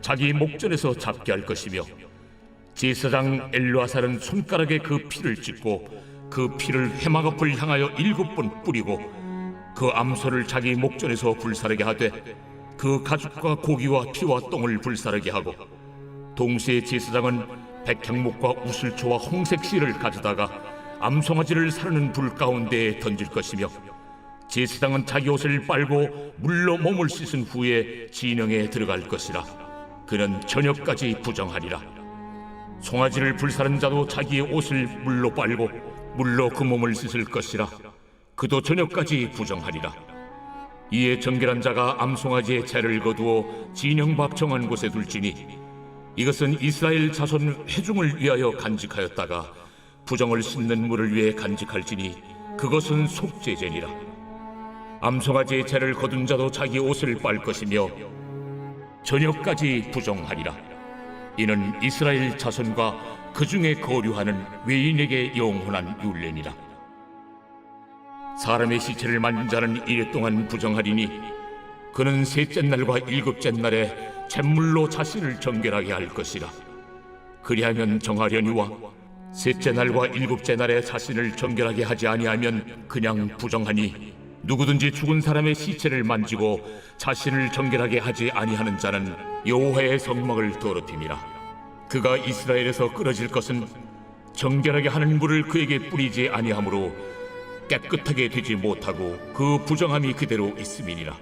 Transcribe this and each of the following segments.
자기 목전에서 잡게 할 것이며 제사장 엘라살은 손가락에 그 피를 찍고 그 피를 해막 앞을 향하여 일곱 번 뿌리고 그 암소를 자기 목전에서 불사르게 하되 그 가죽과 고기와 피와 똥을 불사르게 하고 동시에 제사장은 백향목과 우슬초와 홍색 실을 가져다가 암송아지를 사르는 불 가운데에 던질 것이며 제사장은 자기 옷을 빨고 물로 몸을 씻은 후에 진영에 들어갈 것이라 그는 저녁까지 부정하리라. 송아지를 불사른 자도 자기의 옷을 물로 빨고 물로 그 몸을 씻을 것이라. 그도 저녁까지 부정하리라. 이에 정결한 자가 암송아지의 채를 거두어 진영밥 정한 곳에 둘지니 이것은 이스라엘 자손 회중을 위하여 간직하였다가 부정을 씻는 물을 위해 간직할지니 그것은 속죄제니라. 암송아지의 채를 거둔 자도 자기 옷을 빨 것이며 저녁까지 부정하리라. 이는 이스라엘 자손과 그 중에 거류하는 외인에게 영원한 율례니라. 사람의 시체를 만진 자는 이래 동안 부정하리니 그는 셋째 날과 일곱째 날에 잿물로 자신을 정결하게 할 것이라. 그리하면 정하려니와 셋째 날과 일곱째 날에 자신을 정결하게 하지 아니하면 그냥 부정하니 누구든지 죽은 사람의 시체를 만지고 자신을 정결하게 하지 아니하는 자는 여호와의 성막을 더럽힘이라. 그가 이스라엘에서 끊어질 것은 정결하게 하는 물을 그에게 뿌리지 아니하므로 깨끗하게 되지 못하고 그 부정함이 그대로 있음이니라.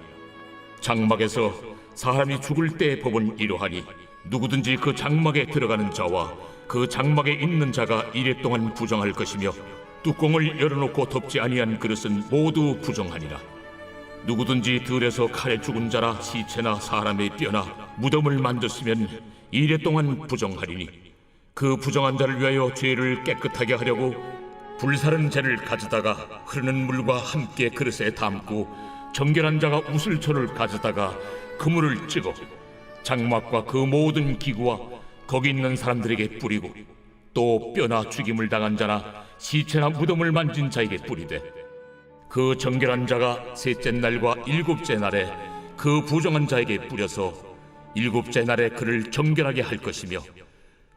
장막에서 사람이 죽을 때의 법은 이러하니 누구든지 그 장막에 들어가는 자와 그 장막에 있는 자가 이래 동안 부정할 것이며 뚜껑을 열어놓고 덮지 아니한 그릇은 모두 부정하니라. 누구든지 들에서 칼에 죽은 자라 시체나 사람의 뼈나 무덤을 만졌으면 이래 동안 부정하리니 그 부정한 자를 위하여 죄를 깨끗하게 하려고 불사른 재를 가져다가 흐르는 물과 함께 그릇에 담고 정결한 자가 우슬초를 가져다가 그물을 찍어 장막과 그 모든 기구와 거기 있는 사람들에게 뿌리고 또 뼈나 죽임을 당한 자나 시체나 무덤을 만진 자에게 뿌리되 그 정결한 자가 셋째 날과 일곱째 날에 그 부정한 자에게 뿌려서 일곱째 날에 그를 정결하게 할 것이며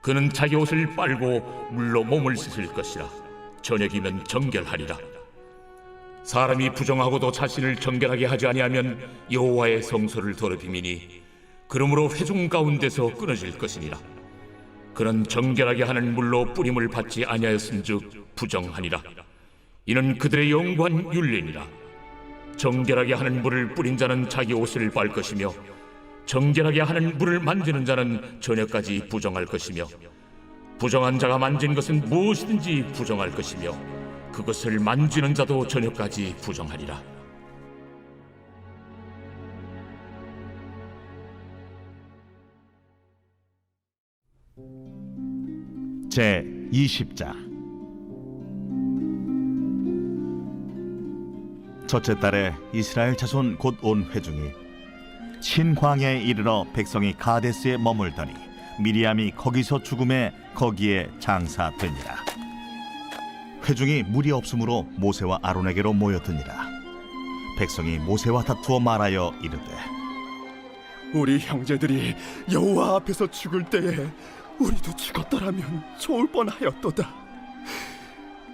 그는 자기 옷을 빨고 물로 몸을 씻을 것이라. 저녁이면 정결하리라. 사람이 부정하고도 자신을 정결하게 하지 아니하면 여호와의 성소를 더럽힘이니 그러므로 회중 가운데서 끊어질 것이니라 그는 정결하게 하는 물로 뿌림을 받지 아니하였은즉 부정하니라. 이는 그들의 영관 윤례니라. 정결하게 하는 물을 뿌린 자는 자기 옷을 빨 것이며 정결하게 하는 물을 만지는 자는 저녁까지 부정할 것이며 부정한 자가 만진 것은 무엇이든지 부정할 것이며 그것을 만지는 자도 저녁까지 부정하리라 제 20장 첫째 달에 이스라엘 자손 곧 온 회중이 신광야에 이르러 백성이 가데스에 머물더니 미리암이 거기서 죽음에 거기에 장사되니라. 회중이 물이 없으므로 모세와 아론에게로 모였더니라. 백성이 모세와 다투어 말하여 이르되 우리 형제들이 여호와 앞에서 죽을 때에 우리도 죽었더라면 좋을 뻔하였도다.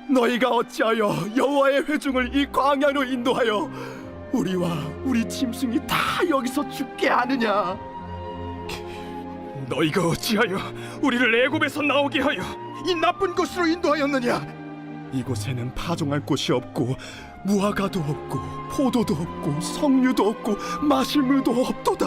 너희가 어찌하여 여호와의 회중을 이 광야로 인도하여 우리와 우리 짐승이 다 여기서 죽게 하느냐? 너희가 어찌하여 우리를 애굽에서 나오게 하여 이 나쁜 곳으로 인도하였느냐? 이곳에는 파종할 곳이 없고 무화과도 없고 포도도 없고 석류도 없고 마실 물도 없도다.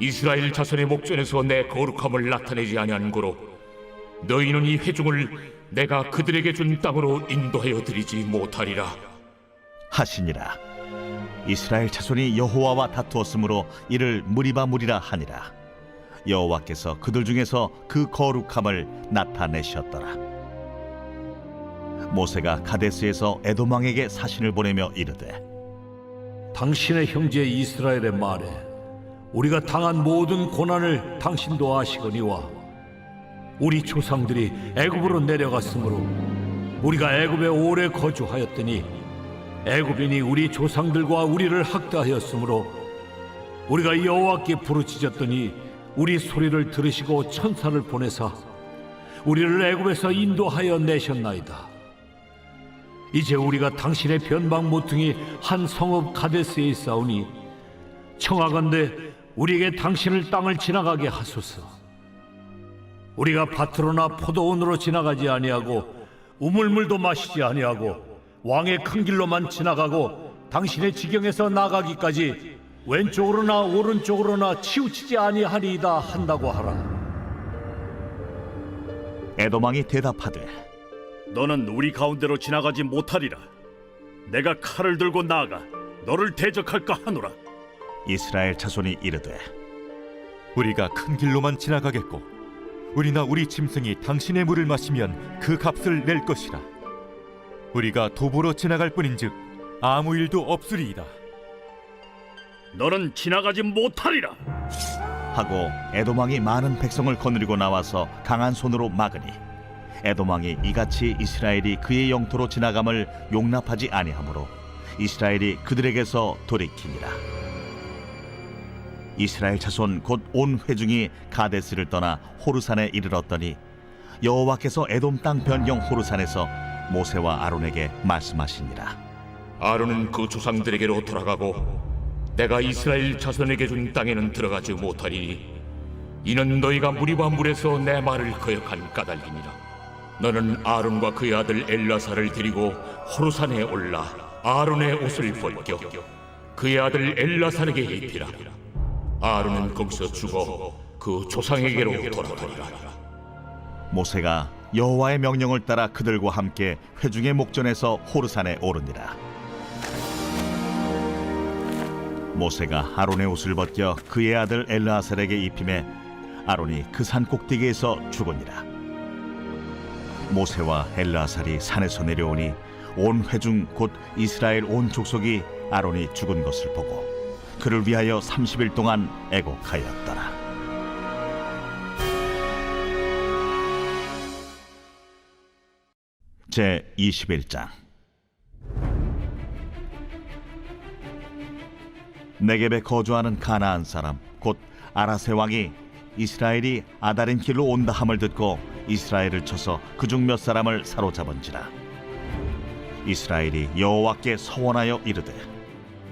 이스라엘 자손의 목전에서 내 거룩함을 나타내지 아니한 고로 너희는 이 회중을 내가 그들에게 준 땅으로 인도하여 드리지 못하리라. 하시니라. 이스라엘 자손이 여호와와 다투었으므로 이를 무리바 무리라 하니라. 여호와께서 그들 중에서 그 거룩함을 나타내셨더라. 모세가 가데스에서 에돔 왕에게 사신을 보내며 이르되 당신의 형제 이스라엘의 말에 우리가 당한 모든 고난을 당신도 아시거니와 우리 조상들이 애굽으로 내려갔으므로 우리가 애굽에 오래 거주하였더니 애굽인이 우리 조상들과 우리를 학대하였으므로 우리가 여호와께 부르짖었더니 우리 소리를 들으시고 천사를 보내사 우리를 애굽에서 인도하여 내셨나이다. 이제 우리가 당신의 변방 모퉁이 한 성읍 가데스에 있사오니 청하건대 우리에게 당신을 땅을 지나가게 하소서. 우리가 밭으로나 포도원으로 지나가지 아니하고 우물물도 마시지 아니하고 왕의 큰 길로만 지나가고 당신의 지경에서 나가기까지 왼쪽으로나 오른쪽으로나 치우치지 아니하리이다 한다고 하라. 에돔 왕이 대답하되 너는 우리 가운데로 지나가지 못하리라. 내가 칼을 들고 나아가 너를 대적할까 하노라. 이스라엘 자손이 이르되 우리가 큰 길로만 지나가겠고 우리나 우리 짐승이 당신의 물을 마시면 그 값을 낼 것이라. 우리가 도보로 지나갈 뿐인즉 아무 일도 없으리이다. 너는 지나가지 못하리라. 하고 에돔 왕이 많은 백성을 거느리고 나와서 강한 손으로 막으니 에돔 왕이 이같이 이스라엘이 그의 영토로 지나감을 용납하지 아니하므로 이스라엘이 그들에게서 돌이키니라 이스라엘 자손 곧 온 회중이 가데스를 떠나 호르산에 이르렀더니 여호와께서 에돔 땅 변경 호르산에서 모세와 아론에게 말씀하시니라. 아론은 그 조상들에게로 돌아가고 내가 이스라엘 자손에게 준 땅에는 들어가지 못하리니 이는 너희가 무리와 물에서 내 말을 거역한 까닭이니라. 너는 아론과 그의 아들 엘라사를 데리고 호르산에 올라 아론의 옷을 벗겨 그의 아들 엘라사에게 입히라 아론은 거기서 죽어 그 조상에게로 돌아가리라 모세가 여호와의 명령을 따라 그들과 함께 회중의 목전에서 호르산에 오르니라. 모세가 아론의 옷을 벗겨 그의 아들 엘르아셀에게 입힘에 아론이 그 산 꼭대기에서 죽으니라. 모세와 엘르아살이 산에서 내려오니 온 회중 곧 이스라엘 온 족속이 아론이 죽은 것을 보고 그를 위하여 30일 동안 애곡하였더라. 제 21장 네겝에 거주하는 가나안 사람 곧 아라세 왕이 이스라엘이 아다린 길로 온다 함을 듣고 이스라엘을 쳐서 그중 몇 사람을 사로잡은지라 이스라엘이 여호와께 서원하여 이르되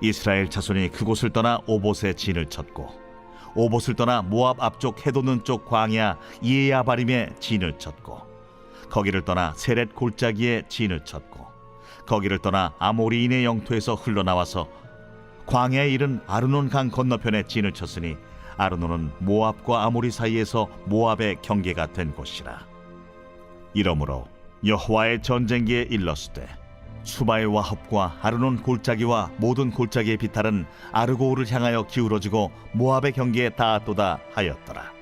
이스라엘 자손이 그곳을 떠나 오봇에 진을 쳤고 오봇을 떠나 모압 앞쪽 해돋는 쪽 광야 이에야바림에 진을 쳤고 거기를 떠나 세렛 골짜기에 진을 쳤고 거기를 떠나 아모리인의 영토에서 흘러나와서 광야에 이른 아르논 강 건너편에 진을 쳤으니 아르논은 모압과 아모리 사이에서 모압의 경계가 된 곳이라. 이러므로 여호와의 전쟁기에 일렀으되 수바의 와합과 아르논 골짜기와 모든 골짜기의 비탈은 아르고우를 향하여 기울어지고 모압의 경계에 닿았도다 하였더라.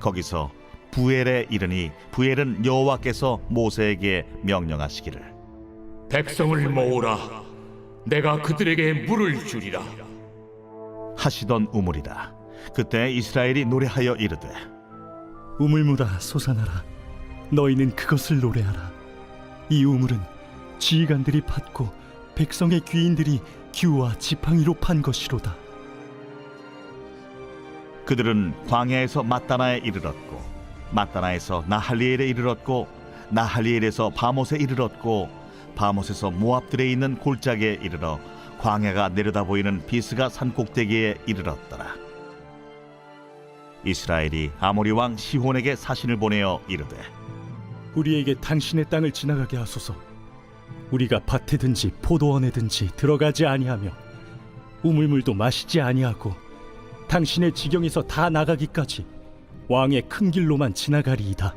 거기서 부엘에 이르니 부엘은 여호와께서 모세에게 명령하시기를 백성을 모으라. 내가 그들에게 물을 주리라. 하시던 우물이라. 그때 이스라엘이 노래하여 이르되 우물물아 솟아나라. 너희는 그것을 노래하라. 이 우물은 지휘관들이 팠고 백성의 귀인들이 규와 지팡이로 판 것이로다. 그들은 광야에서 마따나에 이르렀고 마따나에서 나할리엘에 이르렀고 나할리엘에서 바못에 이르렀고 바못에서 모압들에 있는 골짜기에 이르러 광야가 내려다 보이는 비스가 산 꼭대기에 이르렀더라 이스라엘이 아모리 왕 시혼에게 사신을 보내어 이르되 우리에게 당신의 땅을 지나가게 하소서. 우리가 밭에든지 포도원에든지 들어가지 아니하며 우물물도 마시지 아니하고 당신의 지경에서 다 나가기까지 왕의 큰 길로만 지나가리이다.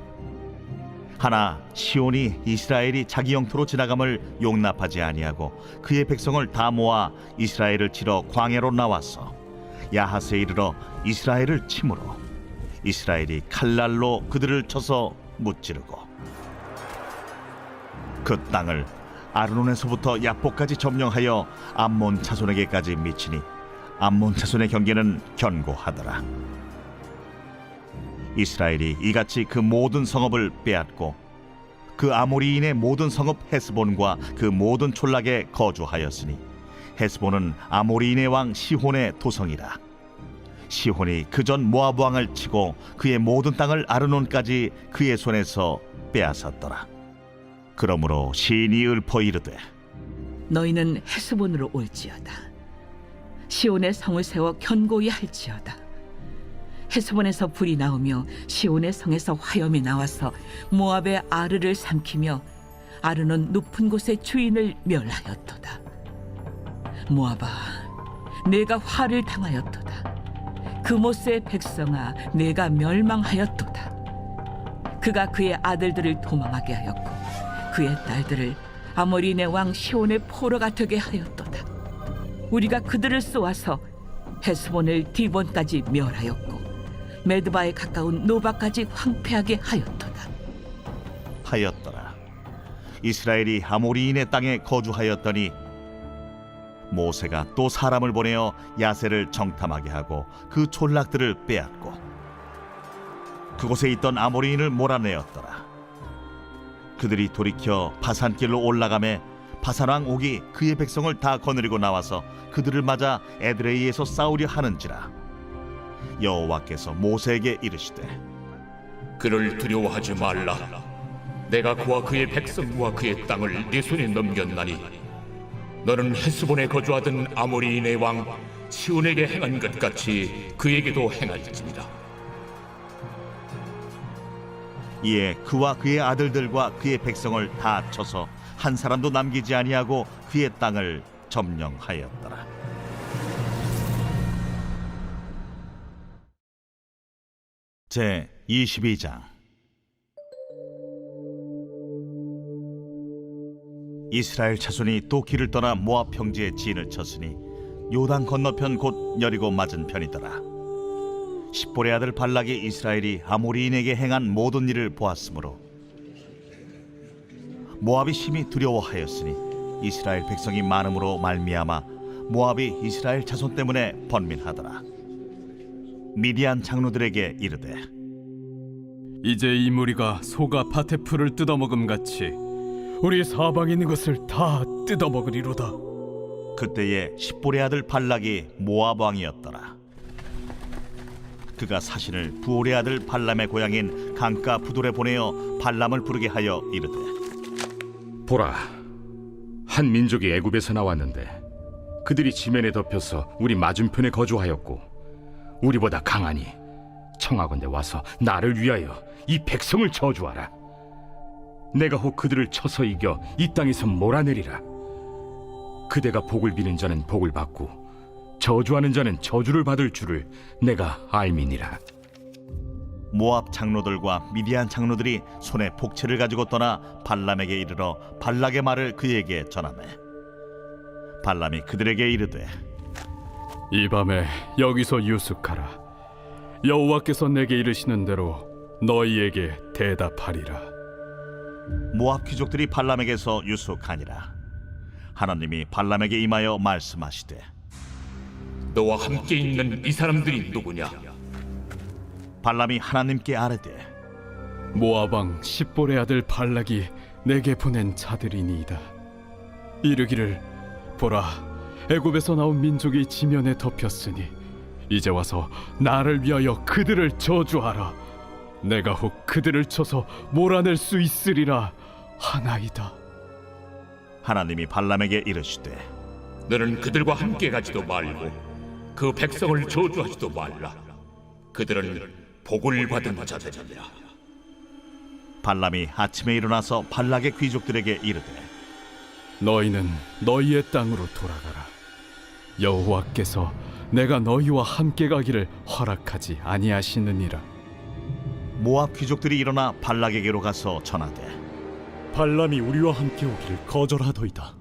하나 시온이 이스라엘이 자기 영토로 지나감을 용납하지 아니하고 그의 백성을 다 모아 이스라엘을 치러 광야로 나왔어 야하스에 이르러 이스라엘을 치므로 이스라엘이 칼날로 그들을 쳐서 무찌르고 그 땅을 아르논에서부터 야포까지 점령하여 암몬 자손에게까지 미치니 암몬 자손의 경계는 견고하더라. 이스라엘이 이같이 그 모든 성읍을 빼앗고 그 아모리인의 모든 성읍 헤스본과 그 모든 촌락에 거주하였으니 헤스본은 아모리인의 왕 시혼의 도성이라 시혼이 그 전 모압 왕을 치고 그의 모든 땅을 아르논까지 그의 손에서 빼앗았더라 그러므로 시인이 읊어 이르되 너희는 헤스본으로 올지어다. 시온의 성을 세워 견고히 할지어다. 헤스본에서 불이 나오며 시온의 성에서 화염이 나와서 모압의 아르를 삼키며 아르는 높은 곳의 주인을 멸하였도다. 모압아, 내가 화를 당하였도다. 그모스의 백성아, 내가 멸망하였도다. 그가 그의 아들들을 도망하게 하였고 그의 딸들을 아모리네 왕 시온의 포로가 되게 하였도다. 우리가 그들을 쏘아서 헤스본을 디본까지 멸하였고 메드바에 가까운 노바까지 황폐하게 하였도다. 하였더라. 이스라엘이 아모리인의 땅에 거주하였더니 모세가 또 사람을 보내어 야세를 정탐하게 하고 그 촌락들을 빼앗고 그곳에 있던 아모리인을 몰아내었더라. 그들이 돌이켜 바산길로 올라가매 바산왕 옥이 그의 백성을 다 거느리고 나와서 그들을 맞아 에드레이에서 싸우려 하는지라 여호와께서 모세에게 이르시되 그를 두려워하지 말라. 내가 그와 그의 백성과 그의 땅을 네 손에 넘겼나니 너는 헤스본에 거주하던 아모리인의 왕 시온에게 행한 것 같이 그에게도 행할지니라. 이에 그와 그의 아들들과 그의 백성을 다 쳐서 한 사람도 남기지 아니하고 그의 땅을 점령하였더라. 제 22장 이스라엘 자손이 또 길을 떠나 모압 평지에 진을 쳤으니 요단 건너편 곧 여리고 맞은 편이더라. 십볼의 아들 발락이 이스라엘이 아모리인에게 행한 모든 일을 보았으므로 모압이 심히 두려워하였으니 이스라엘 백성이 많음으로 말미암아 모압이 이스라엘 자손 때문에 번민하더라 미디안 장로들에게 이르되 이제 이 무리가 소가 밭의 풀을 뜯어먹음 같이 우리 사방에 있는 것을 다 뜯어먹으리로다. 그때에 십볼의 아들 발락이 모압 왕이었더라. 그가 사신을 부올의 아들 발람의 고향인 강가 부돌에 보내어 발람을 부르게 하여 이르되 보라, 한 민족이 애굽에서 나왔는데 그들이 지면에 덮여서 우리 맞은편에 거주하였고 우리보다 강하니 청하건대 와서 나를 위하여 이 백성을 저주하라. 내가 혹 그들을 쳐서 이겨 이 땅에서 몰아내리라. 그대가 복을 비는 자는 복을 받고 저주하는 자는 저주를 받을 줄을 내가 알미니라. 모압 장로들과 미디안 장로들이 손에 복채를 가지고 떠나 발람에게 이르러 발락의 말을 그에게 전하매 발람이 그들에게 이르되 이 밤에 여기서 유숙하라. 여호와께서 내게 이르시는 대로 너희에게 대답하리라. 모압 귀족들이 발람에게서 유숙하니라 하나님이 발람에게 임하여 말씀하시되 너와 함께 있는 이 사람들이 누구냐? 발람이 하나님께 아뢰되 왕 십볼의 아들 발락이 내게 보낸 자들이니이다. 이르기를 보라 애굽에서 나온 민족이 지면에 덮였으니 이제 와서 나를 위하여 그들을 저주하라. 내가 혹 그들을 쳐서 몰아낼 수 있으리라 하나이다. 하나님이 발람에게 이르시되 너는 그들과 함께 가지도 말고 그 백성을 저주하지도 말라. 그들은 복을 받은 자들이라. 발람이 아침에 일어나서 발락의 귀족들에게 이르되 너희는 너희의 땅으로 돌아가라. 여호와께서 내가 너희와 함께 가기를 허락하지 아니하시느니라. 모압 귀족들이 일어나 발락에게로 가서 전하되 발람이 우리와 함께 오기를 거절하더이다.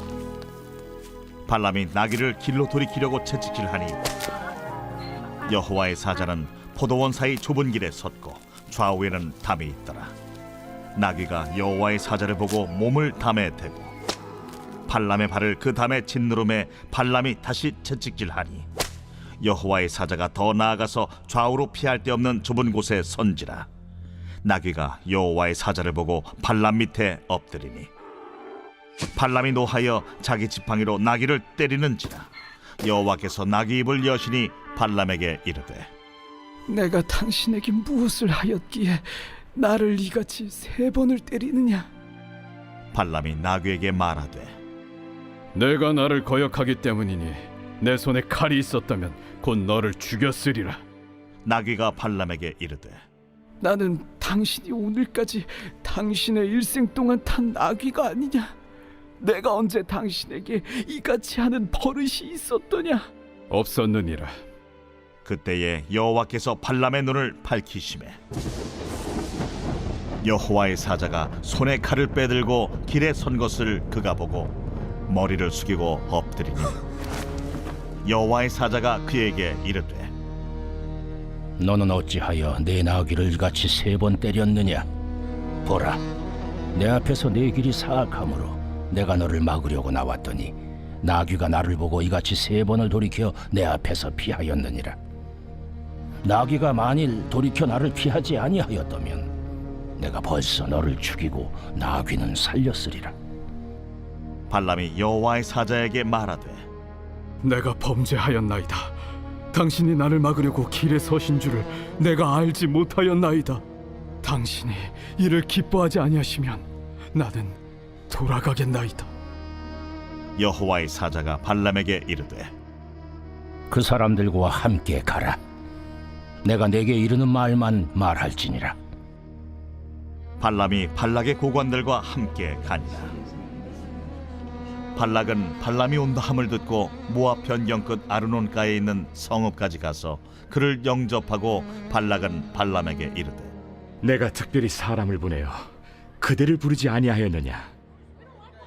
발람이 나귀를 길로 돌이키려고 채찍질하니 여호와의 사자는 포도원 사이 좁은 길에 섰고 좌우에는 담이 있더라. 나귀가 여호와의 사자를 보고 몸을 담에 대고 발람의 발을 그 담에 짓누름에 발람이 다시 채찍질하니 여호와의 사자가 더 나아가서 좌우로 피할 데 없는 좁은 곳에 선지라. 나귀가 여호와의 사자를 보고 발람 밑에 엎드리니 발람이 노하여 자기 지팡이로 나귀를 때리는지라 여호와께서 나귀 입을 여시니 발람에게 이르되 내가 당신에게 무엇을 하였기에 나를 이같이 세 번을 때리느냐? 발람이 나귀에게 말하되 내가 나를 거역하기 때문이니 내 손에 칼이 있었다면 곧 너를 죽였으리라. 나귀가 발람에게 이르되 나는 당신이 오늘까지 당신의 일생 동안 탄 나귀가 아니냐? 내가 언제 당신에게 이같이 하는 버릇이 있었더냐? 없었느니라. 그때에 여호와께서 발람의 눈을 밝히심에 여호와의 사자가 손에 칼을 빼들고 길에 선 것을 그가 보고 머리를 숙이고 엎드리니 여호와의 사자가 그에게 이르되 너는 어찌하여 내 나귀를 이같이 세 번 때렸느냐? 보라, 내 앞에서 내 길이 사악하므로 내가 너를 막으려고 나왔더니 나귀가 나를 보고 이같이 세 번을 돌이켜 내 앞에서 피하였느니라. 나귀가 만일 돌이켜 나를 피하지 아니하였다면 내가 벌써 너를 죽이고 나귀는 살렸으리라. 발람이 여호와의 사자에게 말하되 내가 범죄하였나이다. 당신이 나를 막으려고 길에 서신 줄을 내가 알지 못하였나이다. 당신이 이를 기뻐하지 아니하시면 나는 돌아가겠나이다. 여호와의 사자가 발람에게 이르되 그 사람들과 함께 가라. 내가 내게 이르는 말만 말할지니라. 발람이 발락의 고관들과 함께 가니라. 발락은 발람이 온다 함을 듣고 모압 변경 끝 아르논가에 있는 성읍까지 가서 그를 영접하고 발락은 발람에게 이르되 내가 특별히 사람을 보내어 그대를 부르지 아니하였느냐?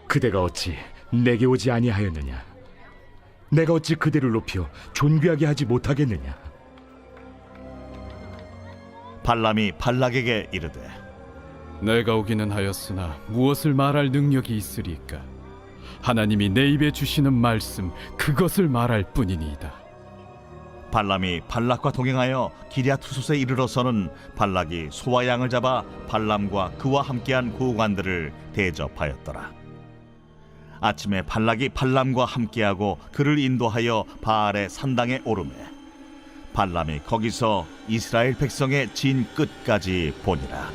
그대가 어찌 내게 오지 아니하였느냐? 내가 어찌 그대를 높여 존귀하게 하지 못하겠느냐? 발람이 발락에게 이르되 내가 오기는 하였으나 무엇을 말할 능력이 있으리까? 하나님이 내 입에 주시는 말씀 그것을 말할 뿐이니이다. 발람이 발락과 동행하여 기랴투솥에 이르러서는 발락이 소와 양을 잡아 발람과 그와 함께한 고관들을 대접하였더라. 아침에 발락이 발람과 함께하고 그를 인도하여 바알의 산당에 오르매 발람이 거기서 이스라엘 백성의 진 끝까지 보니라.